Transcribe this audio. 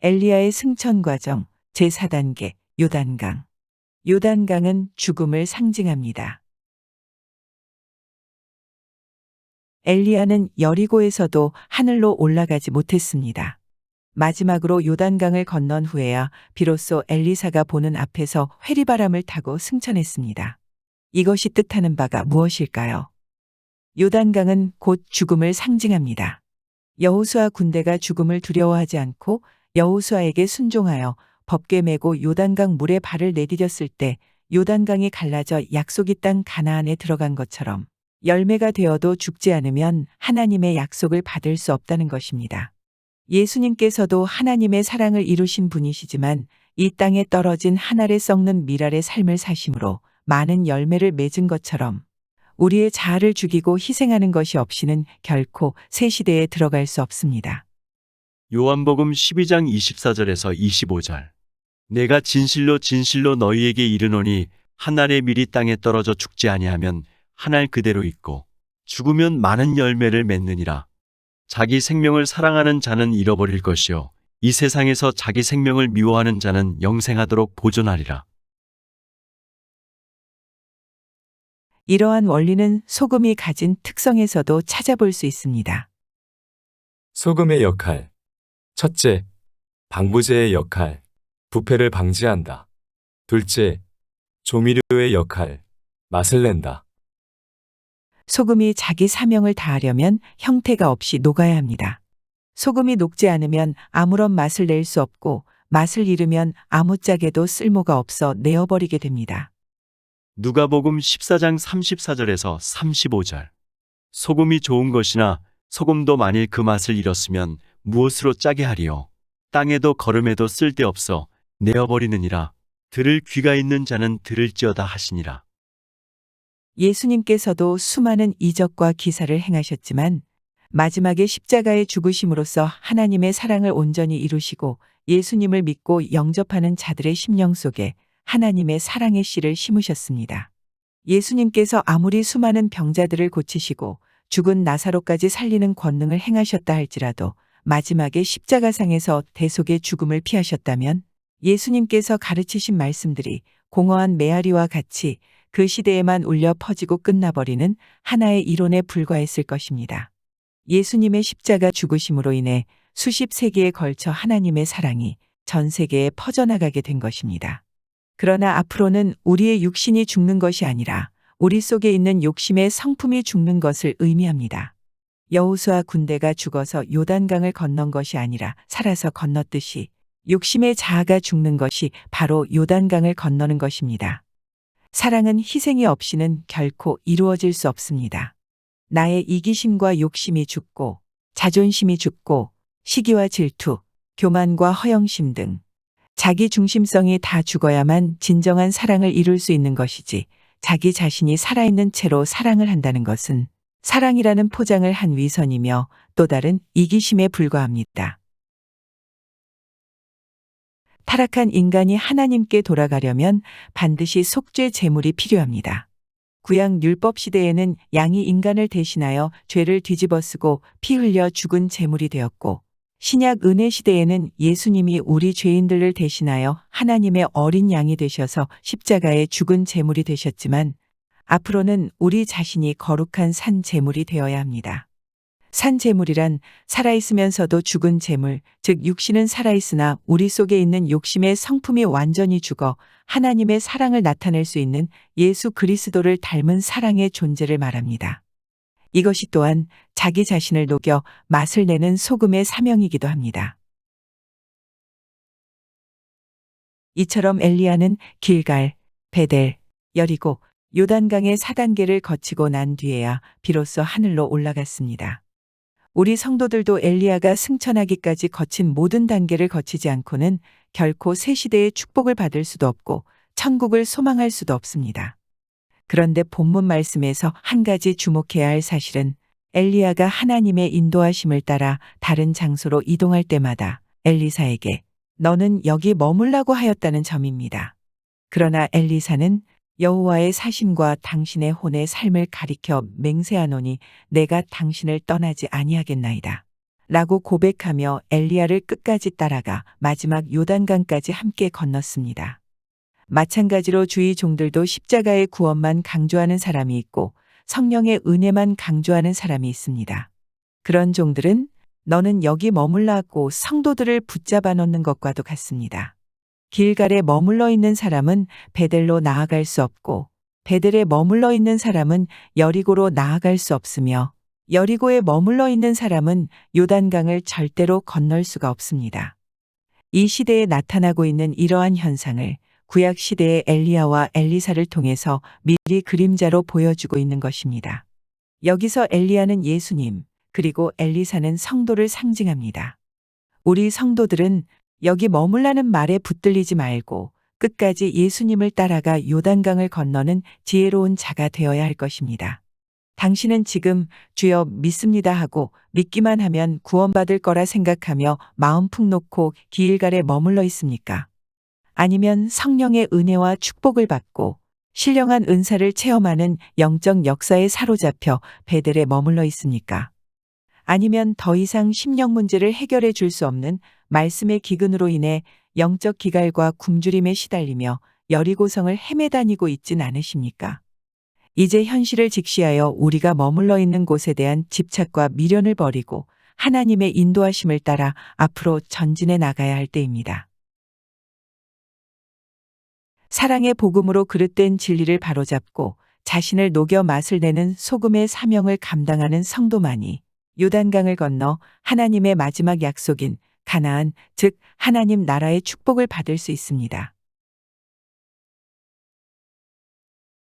엘리야의 승천 과정 제4단계 요단강. 요단강은 죽음을 상징합니다. 엘리야는 여리고에서도 하늘로 올라가지 못했습니다. 마지막으로 요단강을 건넌 후에야 비로소 엘리사가 보는 앞에서 회리바람을 타고 승천했습니다. 이것이 뜻하는 바가 무엇일까요? 요단강은 곧 죽음을 상징합니다. 여호수아 군대가 죽음을 두려워하지 않고 여호수아에게 순종하여 법궤 메고 요단강 물에 발을 내디뎠을 때 요단강이 갈라져 약속이 땅 가나안에 들어간 것처럼 열매가 되어도 죽지 않으면 하나님의 약속을 받을 수 없다는 것입니다. 예수님께서도 하나님의 사랑을 이루신 분이시지만 이 땅에 떨어진 한 알에 썩는 밀알의 삶을 사심으로 많은 열매를 맺은 것처럼 우리의 자아를 죽이고 희생하는 것이 없이는 결코 새 시대에 들어갈 수 없습니다. 요한복음 12장 24절에서 25절. 내가 진실로 진실로 너희에게 이르노니 한 알의 밀이 땅에 떨어져 죽지 아니하면 한 알 그대로 있고 죽으면 많은 열매를 맺느니라. 자기 생명을 사랑하는 자는 잃어버릴 것이요 이 세상에서 자기 생명을 미워하는 자는 영생하도록 보존하리라. 이러한 원리는 소금이 가진 특성에서도 찾아볼 수 있습니다. 소금의 역할. 첫째, 방부제의 역할. 부패를 방지한다. 둘째, 조미료의 역할. 맛을 낸다. 소금이 자기 사명을 다하려면 형태가 없이 녹아야 합니다. 소금이 녹지 않으면 아무런 맛을 낼 수 없고 맛을 잃으면 아무짝에도 쓸모가 없어 내어버리게 됩니다. 누가복음 14장 34절에서 35절. 소금이 좋은 것이나 소금도 만일 그 맛을 잃었으면 무엇으로 짜게 하리요? 땅에도 거름에도 쓸데없어 내어버리느니라. 들을 귀가 있는 자는 들을지어다 하시니라. 예수님께서도 수많은 이적과 기사를 행하셨지만 마지막에 십자가의 죽으심으로써 하나님의 사랑을 온전히 이루시고 예수님을 믿고 영접하는 자들의 심령 속에 하나님의 사랑의 씨를 심으셨습니다. 예수님께서 아무리 수많은 병자들을 고치시고 죽은 나사로까지 살리는 권능을 행하셨다 할지라도 마지막에 십자가상에서 대속의 죽음을 피하셨다면 예수님께서 가르치신 말씀들이 공허한 메아리와 같이 그 시대에만 울려 퍼지고 끝나버리는 하나의 이론에 불과했을 것입니다. 예수님의 십자가 죽으심으로 인해 수십 세기에 걸쳐 하나님의 사랑이 전 세계에 퍼져나가게 된 것입니다. 그러나 앞으로는 우리의 육신이 죽는 것이 아니라 우리 속에 있는 욕심의 성품이 죽는 것을 의미합니다. 여호수아 군대가 죽어서 요단강을 건넌 것이 아니라 살아서 건넜듯이 욕심의 자아가 죽는 것이 바로 요단강을 건너는 것입니다. 사랑은 희생이 없이는 결코 이루어질 수 없습니다. 나의 이기심과 욕심이 죽고 자존심이 죽고 시기와 질투, 교만과 허영심 등 자기 중심성이 다 죽어야만 진정한 사랑을 이룰 수 있는 것이지 자기 자신이 살아있는 채로 사랑을 한다는 것은 사랑이라는 포장을 한 위선이며 또 다른 이기심에 불과합니다. 타락한 인간이 하나님께 돌아가려면 반드시 속죄 제물이 필요합니다. 구약 율법 시대에는 양이 인간을 대신하여 죄를 뒤집어쓰고 피 흘려 죽은 제물이 되었고 신약 은혜 시대에는 예수님이 우리 죄인들을 대신하여 하나님의 어린 양이 되셔서 십자가에 죽은 제물이 되셨지만 앞으로는 우리 자신이 거룩한 산 제물이 되어야 합니다. 산 제물이란 살아있으면서도 죽은 제물, 즉 육신은 살아있으나 우리 속에 있는 욕심의 성품이 완전히 죽어 하나님의 사랑을 나타낼 수 있는 예수 그리스도를 닮은 사랑의 존재를 말합니다. 이것이 또한 자기 자신을 녹여 맛을 내는 소금의 사명이기도 합니다. 이처럼 엘리야는 길갈, 베델, 여리고, 요단강의 4단계를 거치고 난 뒤에야 비로소 하늘로 올라갔습니다. 우리 성도들도 엘리야가 승천하기까지 거친 모든 단계를 거치지 않고는 결코 새 시대의 축복을 받을 수도 없고 천국을 소망할 수도 없습니다. 그런데 본문 말씀에서 한 가지 주목해야 할 사실은 엘리야가 하나님의 인도하심을 따라 다른 장소로 이동할 때마다 엘리사에게 너는 여기 머물라고 하였다는 점입니다. 그러나 엘리사는 여호와의 사신과 당신의 혼의 삶을 가리켜 맹세하노니 내가 당신을 떠나지 아니하겠나이다. 라고 고백하며 엘리야를 끝까지 따라가 마지막 요단강까지 함께 건넜습니다. 마찬가지로 주의 종들도 십자가의 구원만 강조하는 사람이 있고 성령의 은혜만 강조하는 사람이 있습니다. 그런 종들은 너는 여기 머물라고 성도들을 붙잡아 놓는 것과도 같습니다. 길갈에 머물러 있는 사람은 베델로 나아갈 수 없고 베델에 머물러 있는 사람은 여리고로 나아갈 수 없으며 여리고에 머물러 있는 사람은 요단강을 절대로 건널 수가 없습니다. 이 시대에 나타나고 있는 이러한 현상을 구약 시대의 엘리야와 엘리사를 통해서 미리 그림자로 보여주고 있는 것입니다. 여기서 엘리야는 예수님, 그리고 엘리사는 성도를 상징합니다. 우리 성도들은 여기 머물라는 말에 붙들리지 말고 끝까지 예수님을 따라가 요단강을 건너는 지혜로운 자가 되어야 할 것입니다. 당신은 지금 주여 믿습니다 하고 믿기만 하면 구원받을 거라 생각하며 마음 푹 놓고 기일갈에 머물러 있습니까? 아니면 성령의 은혜와 축복을 받고 신령한 은사를 체험하는 영적 역사에 사로잡혀 베델에 머물러 있습니까? 아니면 더 이상 심령 문제를 해결해 줄 수 없는 말씀의 기근으로 인해 영적 기갈과 굶주림에 시달리며 여리고성을 헤매다니고 있진 않으십니까? 이제 현실을 직시하여 우리가 머물러 있는 곳에 대한 집착과 미련을 버리고 하나님의 인도하심을 따라 앞으로 전진해 나가야 할 때입니다. 사랑의 복음으로 그릇된 진리를 바로잡고 자신을 녹여 맛을 내는 소금의 사명을 감당하는 성도만이 요단강을 건너 하나님의 마지막 약속인 가나안, 즉 하나님 나라의 축복을 받을 수 있습니다.